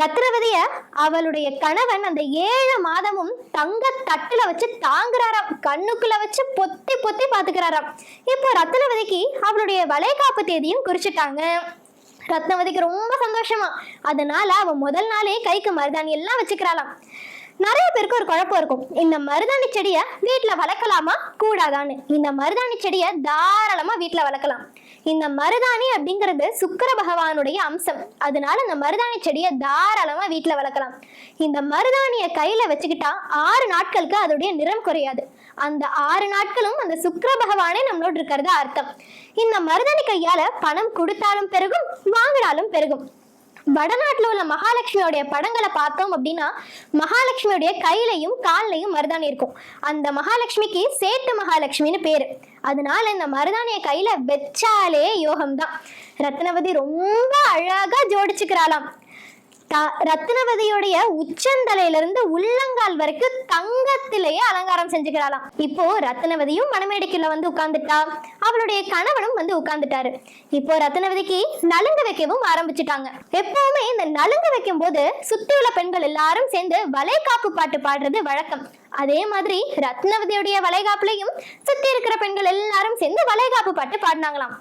ரத்னவதிய அவளுடைய கணவன் அந்த ஏழு மாதமும் தங்க தட்டுல வச்சு தாங்குறாராம். கண்ணுக்குள்ள வச்சு பொத்தி பொத்தி பாத்துக்கிறாராம். இப்போ ரத்னவதிக்கு அவளுடைய வளைகாப்பு தேதியும் குறிச்சிட்டாங்க. ரத்னவதிக்கு ரொம்ப சந்தோஷமா. அதனால அவன் முதல் நாளே கைக்கு மருதாணி எல்லாம் வச்சுக்கிறாளாம். நிறைய பேருக்கு ஒரு குழப்பம் இருக்கும். இந்த மருதாணி செடியை வீட்டில் வளர்க்கலாமா? கூடாதான்னு. இந்த மருதாணி செடியை தாராளமா வீட்டில் வளர்க்கலாம். இந்த மருதாணி அப்படிங்கிறது சுக்கர பகவானுடைய அம்சம். அதனால இந்த மருதாணி செடியை தாராளமா வீட்டில் வளர்க்கலாம். இந்த மருதாணியை கையில் வச்சுக்கிட்டா ஆறு நாட்களுக்கு அதோடைய நிறம் குறையாது. அந்த ஆறு நாட்களும் அந்த சுக்கர பகவானே நம்மளோட இருக்கிறதா அர்த்தம். இந்த மருதாணி கையால பணம் கொடுத்தாலும் பெருகும் வாங்கினாலும் பெருகும். வடநாட்டில் உள்ள மகாலட்சுமியோடைய படங்களை பார்த்தோம் அப்படின்னா மகாலட்சுமியோடைய கையிலையும் கால்லையும் மருதாணி இருக்கும். அந்த மகாலட்சுமிக்கு சேட்டு மகாலட்சுமின்னு பேர். அதனால இந்த மருதாணியை கையில வச்சாலே யோகம்தான். ரத்னவதி ரொம்ப அழகா ஜோடிச்சுக்கிறாளாம். ரத்னவதியுடைய உச்சந்தலையிலிருந்து உள்ளங்கால் வரைக்கும் தங்கத்திலேயே அலங்காரம் செஞ்சுக்கிறாளாம். இப்போ ரத்னவதியும் மணமேடைக்குள்ள வந்து உட்கார்ந்துட்டா? அவளுடைய கணவனும் வந்து உட்கார்ந்துட்டாரு. இப்போ ரத்னவதிக்கு நலுங்கு வைக்கவும் ஆரம்பிச்சுட்டாங்க. எப்பவுமே இந்த நலுங்கு வைக்கும் போது சுத்தி உள்ள பெண்கள் எல்லாரும் சேர்ந்து வளைகாப்பு பாட்டு பாடுறது வழக்கம். அதே மாதிரி ரத்னவதியுடைய வளைகாப்புலையும் சுத்தி இருக்கிற பெண்கள் எல்லாரும் சேர்ந்து வளைகாப்பு பாட்டு பாடினாங்களாம்.